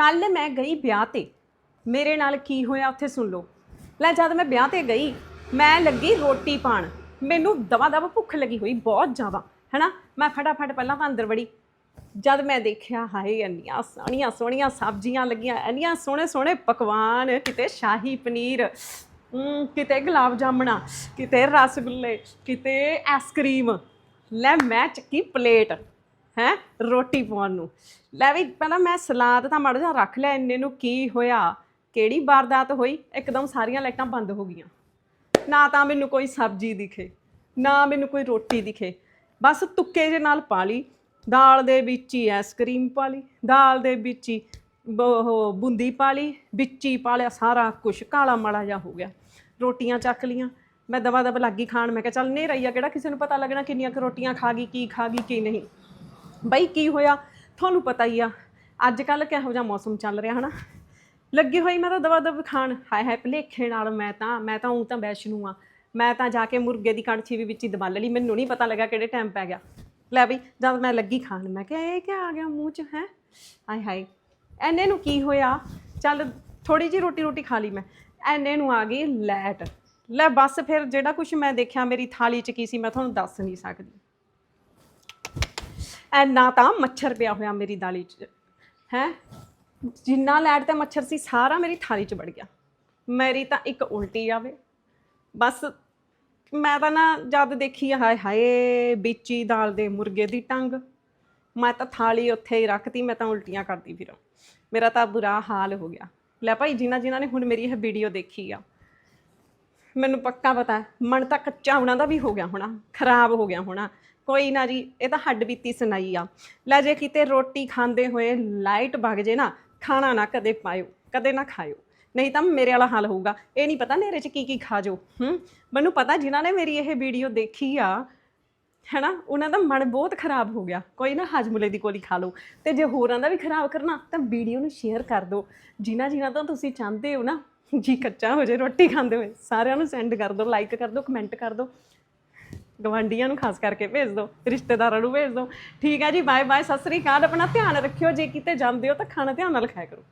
ਕੱਲ ਮੈਂ ਗਈ ਵਿਆਹ ਤੇ। ਮੇਰੇ ਨਾਲ ਕੀ ਹੋਇਆ ਉੱਥੇ ਸੁਣ ਲਓ। ਲੈ ਜਦ ਮੈਂ ਵਿਆਹ ਤੇ ਗਈ, ਮੈਂ ਲੱਗੀ ਰੋਟੀ ਪਾਣ। ਮੈਨੂੰ ਦਵਾ ਦਵਾ ਭੁੱਖ ਲੱਗੀ ਹੋਈ ਬਹੁਤ ਜ਼ਿਆਦਾ, ਹੈਨਾ? ਮੈਂ ਫਟਾਫਟ ਪਹਿਲਾਂ ਤਾਂ ਅੰਦਰ ਵੜੀ। ਜਦ ਮੈਂ ਦੇਖਿਆ, ਹਾਏ, ਇੰਨੀਆਂ ਸੋਹਣੀਆਂ ਸੋਹਣੀਆਂ ਸਬਜ਼ੀਆਂ ਲੱਗੀਆਂ, ਇੰਨੀਆਂ ਸੋਹਣੇ ਸੋਹਣੇ ਪਕਵਾਨ, ਕਿਤੇ ਸ਼ਾਹੀ ਪਨੀਰ ਕਿਤੇ ਗੁਲਾਬ ਜਾਮਣਾ, ਕਿਤੇ ਰਸਗੁੱਲੇ, ਕਿਤੇ ਆਈਸਕ੍ਰੀਮ ਲੈ ਮੈਂ ਚੱਕੀ ਪਲੇਟ। ਹੈ, ਰੋਟੀ ਪਾਉਣ ਨੂੰ। ਲੈ ਵੀ ਪਹਿਲਾਂ ਮੈਂ ਸਲਾਦ ਤਾਂ ਮੜ ਜਾ ਰੱਖ ਲਿਆ, ਇੰਨੇ ਨੂੰ ਕੀ ਹੋਇਆ? ਕਿਹੜੀ ਵਾਰਦਾਤ ਹੋਈ? ਇੱਕਦਮ ਸਾਰੀਆਂ ਲਾਈਟਾਂ ਬੰਦ ਹੋ ਗਈਆਂ। ਨਾ ਤਾਂ ਮੈਨੂੰ ਕੋਈ ਸਬਜ਼ੀ ਦਿਖੇ, ਨਾ ਮੈਨੂੰ ਕੋਈ ਰੋਟੀ ਦਿਖੇ। ਬਸ ਤੁੱਕੇ ਜੇ ਨਾਲ ਪਾ ਲਈ ਦਾਲ ਦੇ ਵਿੱਚ ਹੀ ਆਈਸਕ੍ਰੀਮ ਪਾ ਲਈ ਦਾਲ ਦੇ ਵਿੱਚ ਹੀ ਬ- ਉਹ ਬੂੰਦੀ ਪਾ ਲਈ ਵਿੱਚ ਹੀ ਪਾ ਲਿਆ ਸਾਰਾ ਕੁਛ, ਕਾਲਾ ਮਾਲਾ ਜਿਹਾ ਹੋ ਗਿਆ। ਰੋਟੀਆਂ ਚੱਕ ਲੀਆਂ ਮੈਂ ਦਵਾ ਦਵਾ ਲੱਗੀ ਖਾਣ, ਮੈਂ ਕਿਹਾ ਚੱਲ ਨੇਰਾ ਹੀ ਆ, ਕਿਹੜਾ ਕਿਸੇ ਨੂੰ ਪਤਾ ਲੱਗਣਾ ਕਿੰਨੀਆਂ ਕੁ ਰੋਟੀਆਂ ਖਾ ਗਈ, ਕੀ ਖਾ ਗਈ, ਕੀ ਨਹੀਂ। ਬਈ ਕੀ ਹੋਇਆ? ਤੁਹਾਨੂੰ ਪਤਾ ਹੀ ਆ ਅੱਜ ਕੱਲ ਕਿਹੋ ਜਿਹਾ ਮੌਸਮ ਚੱਲ ਰਿਹਾ, ਹਨਾ? ਲੱਗੀ ਹੋਈ ਮੈਂ ਤਾਂ ਦਵਾ ਦਵ ਖਾਣ। ਹਾਏ ਹਾਏ, ਭਲੇਖੇ ਨਾਲ ਮੈਂ ਤਾਂ ਮੈਂ ਤਾਂ ਉਂ ਤਾਂ ਵੈਸ਼ਨੂ ਆ। ਮੈਂ ਤਾਂ ਜਾ ਕੇ ਮੁਰਗੇ ਦੀ ਕਣਛੀ ਵੀ ਵਿੱਚ ਹੀ ਦਬਾ ਲਈ। ਮੈਨੂੰ ਨਹੀਂ ਪਤਾ ਲੱਗਾ ਕਿਹੜੇ ਟਾਈਮ ਪੈ ਗਿਆ। ਲੈ ਬਈ, ਜਦ ਮੈਂ ਲੱਗੀ ਖਾਣ, ਮੈਂ ਕਿਹਾ, ਇਹ ਕੀ ਆ ਗਿਆ ਮੂੰਹ 'ਚ, ਹੈ? ਹਾਏ ਹਾਏ, ਐਨੇ ਨੂੰ ਕੀ ਹੋਇਆ? ਚੱਲ ਥੋੜੀ ਜਿਹੀ ਰੋਟੀ ਰੋਟੀ ਖਾ ਲਈ ਮੈਂ। ਐਨੇ ਨੂੰ ਆ ਗਈ ਲੈਟ ਲੈ ਬਸ ਫਿਰ ਜਿਹੜਾ ਕੁਝ ਮੈਂ ਦੇਖਿਆ, ਮੇਰੀ ਥਾਲੀ 'ਚ ਕੀ ਸੀ, ਮੈਂ ਤੁਹਾਨੂੰ ਦੱਸ ਨਹੀਂ ਸਕਦੀ। ਐਨਾ ਤਾਂ ਮੱਛਰ ਪਿਆ ਹੋਇਆ ਮੇਰੀ ਦਾਲੀ 'ਚ, ਹੈ? ਜਿੰਨਾ ਲੈਟ ਤੇ ਮੱਛਰ ਸੀ, ਸਾਰਾ ਮੇਰੀ ਥਾਲੀ 'ਚ ਵੜ ਗਿਆ। ਮੇਰੀ ਤਾਂ ਇੱਕ ਉਲਟੀ ਆਵੇ। ਬਸ ਮੈਂ ਤਾਂ ਨਾ ਜਦ ਦੇਖੀ, ਹਾਏ ਹਾਏ ਵਿੱਚ ਦਾਲ ਦੇ ਮੁਰਗੇ ਦੀ ਟੰਗ। ਮੈਂ ਤਾਂ ਥਾਲੀ ਉੱਥੇ ਹੀ ਰੱਖਤੀ, ਮੈਂ ਤਾਂ ਉਲਟੀਆਂ ਕਰਦੀ ਫਿਰ। ਮੇਰਾ ਤਾਂ ਬੁਰਾ ਹਾਲ ਹੋ ਗਿਆ। ਲੈ ਭਾਈ ਜਿਨ੍ਹਾਂ ਜਿਨ੍ਹਾਂ ਨੇ ਹੁਣ ਮੇਰੀ ਇਹ ਵੀਡੀਓ ਦੇਖੀ ਆ ਮੈਨੂੰ ਪੱਕਾ ਪਤਾ ਹੈ ਮਨ ਤਾਂ ਕੱਚਾ ਉਹਨਾਂ ਦਾ ਵੀ ਹੋ ਗਿਆ ਹੋਣਾ, ਖਰਾਬ ਹੋ ਗਿਆ ਹੋਣਾ। ਕੋਈ ਨਾ ਜੀ, ਇਹ ਤਾਂ ਹੱਡ ਬੀਤੀ ਸੁਣਾਈ ਆ। ਲੈ ਜੇ ਕਿਤੇ ਰੋਟੀ ਖਾਂਦੇ ਹੋਏ ਲਾਈਟ ਵਗ ਜੇ ਨਾ, ਖਾਣਾ ਨਾ ਕਦੇ ਪਾਇਓ, ਕਦੇ ਨਾ ਖਾਇਓ। ਨਹੀਂ ਤਾਂ ਮੇਰੇ ਵਾਲਾ ਹਾਲ ਹੋਊਗਾ। ਇਹ ਨਹੀਂ ਪਤਾ ਨੇਰੇ 'ਚ ਕੀ ਕੀ ਖਾ ਜਾਓ, ਹੂੰ? ਮੈਨੂੰ ਪਤਾ ਜਿਨ੍ਹਾਂ ਨੇ ਮੇਰੀ ਇਹ ਵੀਡੀਓ ਦੇਖੀ ਆ, ਹੈਨਾ? ਉਹਨਾਂ ਦਾ ਮਨ ਬਹੁਤ ਖਰਾਬ ਹੋ ਗਿਆ। ਕੋਈ ਨਾ ਹਜਮੁਲੇ ਦੀ ਗੋਲੀ ਖਾ ਲਓ। ਤੇ ਜੇ ਹੋਰਾਂ ਦਾ ਵੀ ਖਰਾਬ ਕਰਨਾ, ਤਾਂ ਵੀਡੀਓ ਨੂੰ ਸ਼ੇਅਰ ਕਰ ਦਿਓ। ਜਿਨ੍ਹਾਂ ਜਿਨ੍ਹਾਂ ਤੋਂ ਤੁਸੀਂ ਚਾਹੁੰਦੇ ਹੋ ਨਾ ਜੀ ਕੱਚਾ ਹੋ ਜੇ ਰੋਟੀ ਖਾਂਦੇ ਹੋਏ। ਸਾਰਿਆਂ ਨੂੰ ਸੈਂਡ ਕਰ ਦਿਓ ਲਾਈਕ ਕਰ ਦਿਓ ਕਮੈਂਟ ਕਰ ਦਿਓ ਗਵਾਂਡੀਆਂ ਨੂੰ ਖਾਸ ਕਰਕੇ ਭੇਜ ਦਿਓ ਰਿਸ਼ਤੇਦਾਰਾਂ ਨੂੰ ਭੇਜ ਦਿਓ ਠੀਕ ਹੈ ਜੀ ਬਾਏ ਬਾਏ ਸਤਿ ਸ੍ਰੀ ਅਕਾਲ। ਆਪਣਾ ਧਿਆਨ ਰੱਖਿਓ, ਜੇ ਕਿਤੇ ਜਾਂਦੇ ਹੋ ਤਾਂ ਖਾਣਾ ਧਿਆਨ ਨਾਲ ਖਾਇਆ ਕਰੋ।